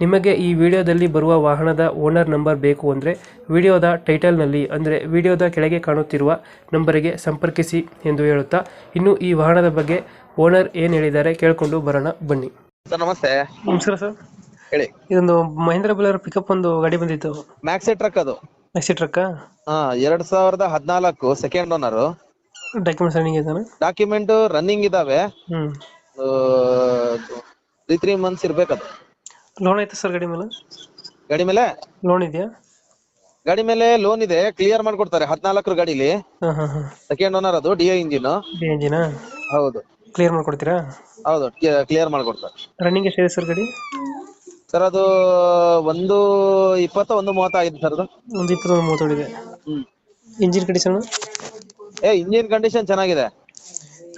ನಿಮಗೆ ಈ ವಿಡಿಯೋದಲ್ಲಿ ಬರುವ ವಾಹನದ ಓನರ್ ನಂಬರ್ ಬೇಕು ಅಂದರೆ ವಿಡಿಯೋದ ಟೈಟಲ್ನಲ್ಲಿ ಅಂದರೆ ವಿಡಿಯೋದ ಕೆಳಗೆ ಕಾಣುತ್ತಿರುವ ನಂಬರಿಗೆ ಸಂಪರ್ಕಿಸಿ ಎಂದು ಹೇಳುತ್ತಾ ಇನ್ನು ಈ ವಾಹನದ ಬಗ್ಗೆ ಓನರ್ ಏನು ಹೇಳಿದ್ದಾರೆ ಕೇಳಿಕೊಂಡು ಬರೋಣ ಬನ್ನಿ. ಸರ್ ನಮಸ್ತೆ. ನಮಸ್ಕಾರ ಸರ್. ಹೇಳಿ. ಇದೊಂದು ಮಹೇಂದ್ರ ಬುಲರ್ ಪಿಕಪ್ ಒಂದು ಗಾಡಿ ಬಂದಿತ್ತು. ಮ್ಯಾಕ್ಸಿ ಟ್ರಕ್ ಅದು. ಮ್ಯಾಕ್ಸಿ ಟ್ರಕ್ ಹಾ ಎರಡ್ ಸಾವಿರದ ಹದಿನಾಲ್ಕು ಸೆಕೆಂಡ್ ಓನರ್ ಡಾಕ್ಯುಮೆಂಟ್ಸ್ ರನ್ನಿಂಗ್ ಇದ್ದಾನೆ ಡಾಕ್ಯುಮೆಂಟ್ ರನ್ನಿಂಗ್ ಇದಾವೆ. ಹ್ಞೂ ತ್ರೀ ತ್ರೀ ಮಂತ್ಸ್ ಇರ್ಬೇಕದು. ಲೋನ್ ಐತೆ ಸರ್ ಗಾಡಿ ಮೇಲೆ? ಗಾಡಿ ಮೇಲೆ? ಲೋನ್ ಇದೆಯಾ? ಗಾಡಿ ಮೇಲೆ ಲೋನ್ ಇದೆ ಕ್ಲಿಯರ್ ಮಾಡ್ಕೊಡ್ತಾರೆ ಹದಿನಾಲ್ಕರ ಗಾಡಿಲಿ. ಸೆಕೆಂಡ್ ಓನರ್ ಅದು ಡಿ ಇಂಜಿನ್ ಡಿ ಇಂಜಿನ್ ಹೌದು. ಕ್ಲಿಯರ್ ಮಾಡ್ಕೊಡ್ತೀರಾ? ಹೌದು ಕ್ಲಿಯರ್ ಮಾಡ್ಕೊಡ್ತಾರೆ. ರನ್ನಿಂಗ್ ಎಷ್ಟಿದೆ ಸರ್ ಗಾಡಿ? ಸರ್ ಅದು ಒಂದು ಇಪ್ಪತ್ತ ಒಂದು ಮೂವತ್ತಾಗಿದೆ ಸರ್ ಅದು. ಒಂದು ಇಪ್ಪತ್ತೊಂದು ಮೂವತ್ತೇಳಿದೆ ಹ್ಮ್. ಇಂಜಿನ್ ಕಂಡೀಷನ್ ಏ ಇಂಜಿನ್ ಕಂಡೀಷನ್ ಚೆನ್ನಾಗಿದೆ.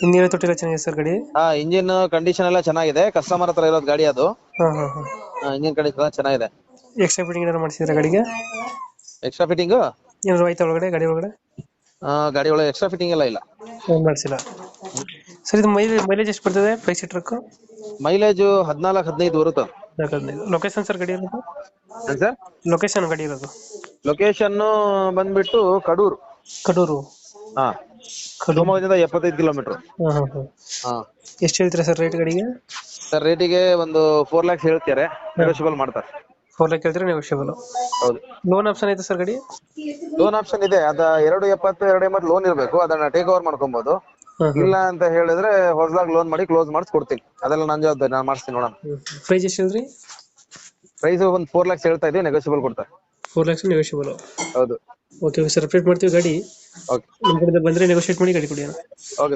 ಇಂಜಿನ್ ತೊಟ್ಟಿಲ್ಲ ಚೆನ್ನಾಗಿದೆ ಸರ್ ಗಾಡಿ? ಹಾ ಇಂಜಿನ್ ಕಂಡೀಷನ್ ಎಲ್ಲ ಚೆನ್ನಾಗಿದೆ. ಕಸ್ಟಮರ್ ಹತ್ರ ಇರೋದು ಗಾಡಿ ಅದು. ಹಾ ಹಾ ಹಾಂ. ಇಂಜಿನ್ ಕಂಡೀಷನ್ ಚೆನ್ನಾಗಿದೆ. ಎಕ್ಸ್ಟ್ರಾ ಫಿಟ್ಟಿಂಗ್ ಏನಾರು ಮಾಡಿಸಿದ್ರೆ ಗಾಡಿಗೆ? ಎಕ್ಸ್ಟ್ರಾ ಫಿಟ್ಟಿಂಗ್ ಏನಾದ್ರು ಆಯ್ತಾ ಒಳಗಡೆ ಗಾಡಿ ಒಳಗಡೆ? ಗಾಡಿ ಒಳಗೆ ಎಕ್ಸ್ಟ್ರಾ ಫಿಟ್ಟಿಂಗ್ ಎಲ್ಲ ಇಲ್ಲ. ಏನು ಮಾಡಿಸಿಲ್ಲ? ಸರ್ ಇದು ಮೈಲೇಜ್ ಮೈಲೇಜ್ ಎಷ್ಟು ಬರ್ತದೆ ಪ್ರೈಸ್ ಟ್ರಕ್ ಮೈಲೇಜ್ ಹದಿನಾಲ್ಕು ಹದಿನೈದು ಬರುತ್ತೆ. ಲೊಕೇಶನ್ ಸರ್ ಗಾಡಿ ಇರೋದು? ಸರ್ ಲೊಕೇಶನ್ ಗಾಡಿ ಇರೋದು? ಲೊಕೇಶನ್ ಬಂದ್ಬಿಟ್ಟು ಕಡೂರು. ಕಡೂರು? ಹಾ. ಕಡೂರು. ಶಿವಮೊಗ್ಗದಿಂದ ಎಪ್ಪತ್ತೈದು ಕಿಲೋಮೀಟರ್ ಎಷ್ಟು ಹೇಳ್ತೀರಾ ಸರ್ ರೇಟ್ ಗಾಡಿಗೆ? ಸರ್ ರೇಟಿಗೆ ಒಂದು ಫೋರ್ ಲ್ಯಾಕ್ಸ್ ಹೇಳ್ತಾರೆ ನೆಗೋಷಿಯಬಲ್ ಮಾಡ್ತಾರೆ. ಫೋರ್ ಲ್ಯಾಕ್ ಹೇಳ್ತೀರಿ ನೆಗೋಷಿಯಬಲ್ ಹೌದು. ಲೋನ್ ಆಪ್ಷನ್ ಐತೆ ಸರ್ ಗಾಡಿ? ಲೋನ್ ಆಪ್ಷನ್ ಇದೆ. ಅದ ಎರಡು ಎಪ್ಪತ್ತು ಎರಡು ಎಂಬತ್ತು ಲೋನ್ ಇರಬೇಕು. ಅದನ್ನ ಟೇಕ್ ಓವರ್ ಮಾಡ್ಕೊಬಹುದು ಇಲ್ಲ ಅಂತ ಹೇಳಿದ್ರೆ ಹೊಸದಾಗಿ ಲೋನ್ ಮಾಡಿ ಕ್ಲೋಸ್ ಮಾಡಿಸ್ಕೊಡ್ತೀನಿ ಅದೆಲ್ಲ ನನ್ನ ಜವಾಬ್ದಾರಿ. ನಾನು ಮಾಡಿಸ್ತೀನಿ ನೋಡೋಣ. ಪ್ರೈಸ್ ಎಷ್ಟು ಹೇಳ್ರಿ ಪ್ರೈಸ್ ಒಂದು ಫೋರ್ ಲ್ಯಾಕ್ಸ್ ಹೇಳ್ತಾ ಇದ್ದೀವಿ ನೆಗೋಷಿಯಬಲ್ ಕೊಡ್ತಾರೆ. ಫೋರ್ ಲ್ಯಾಕ್ಸ್ ನೆಗೋಷಿಯಬಲ್ ಹೌದು. ಓಕೆ ಸರ್ ಅಪ್ಡೇಟ್ ಮಾಡ್ತೀವಿ ಗಾಡಿ. ಓಕೆ ನಿಮ್ಮ ಕಡೆ ಬಂದ್ರೆ ನೆಗೋಷಿಯೇಟ್ ಮಾಡಿ ಗಾಡಿ ಕೊಡಿ ಓಕೆ